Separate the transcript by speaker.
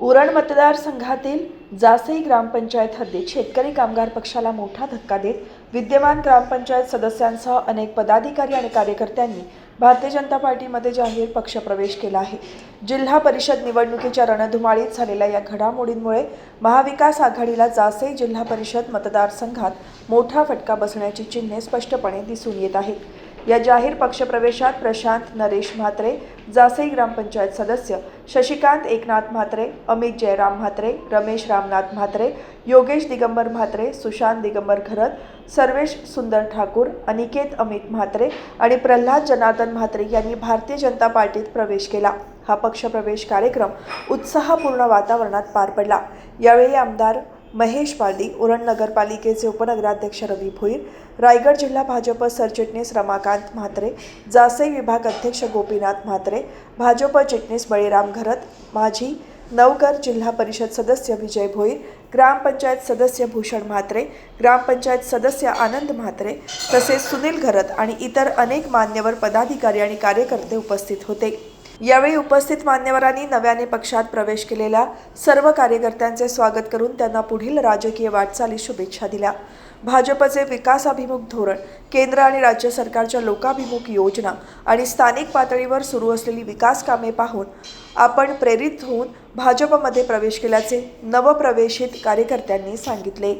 Speaker 1: उरण मतदारसंघातील जासई ग्रामपंचायत हद्दीत शेतकरी कामगार पक्षाला मोठा धक्का देत विद्यमान ग्रामपंचायत सदस्यांसह अनेक पदाधिकारी आणि कार्यकर्त्यांनी भारतीय जनता पार्टीमध्ये जाहीर पक्षप्रवेश केला आहे. जिल्हा परिषद निवडणुकीच्या रणधुमाळीत झालेल्या या घडामोडींमुळे महाविकास आघाडीला जासई जिल्हा परिषद मतदारसंघात मोठा फटका बसण्याची चिन्हे स्पष्टपणे दिसून येत आहेत. या जाहीर पक्षप्रवेशात प्रशांत नरेश म्हात्रे जासई ग्रामपंचायत सदस्य शशिकांत एकनाथ म्हात्रे अमित जयराम म्हात्रे रमेश रामनाथ म्हात्रे योगेश दिगंबर म्हात्रे सुशांत दिगंबर घरत सर्वेश सुंदर ठाकूर अनिकेत अमित म्हात्रे आणि प्रल्हाद जनार्दन म्हात्रे यांनी भारतीय जनता पार्टीत प्रवेश केला. हा पक्षप्रवेश कार्यक्रम उत्साहपूर्ण वातावरणात पार पडला. यावेळी आमदार महेश पालदी उरण नगरपालिकेचे उपनगराध्यक्ष रवी भोईर रायगड जिल्हा भाजप सरचिटणीस रमाकांत म्हात्रे जासई विभाग अध्यक्ष गोपीनाथ म्हात्रे भाजप चिटणीस बळीराम घरत माझी नवकर जिल्हा परिषद सदस्य विजय भोईर ग्रामपंचायत सदस्य भूषण म्हात्रे ग्रामपंचायत सदस्य आनंद म्हात्रे तसेच सुनील घरत आणि इतर अनेक मान्यवर पदाधिकारी आणि कार्यकर्ते उपस्थित होते. यावेळी उपस्थित मान्यवरांनी नव्याने पक्षात प्रवेश केलेल्या सर्व कार्यकर्त्यांचे स्वागत करून त्यांना पुढील राजकीय वाटचालीस शुभेच्छा दिल्या. भाजपचे विकासाभिमुख धोरण केंद्र आणि राज्य सरकारच्या लोकाभिमुख योजना आणि स्थानिक पातळीवर सुरू असलेली विकास कामे पाहून आपण प्रेरित होऊन भाजपमध्ये प्रवेश केल्याचे नवप्रवेशित कार्यकर्त्यांनी सांगितले.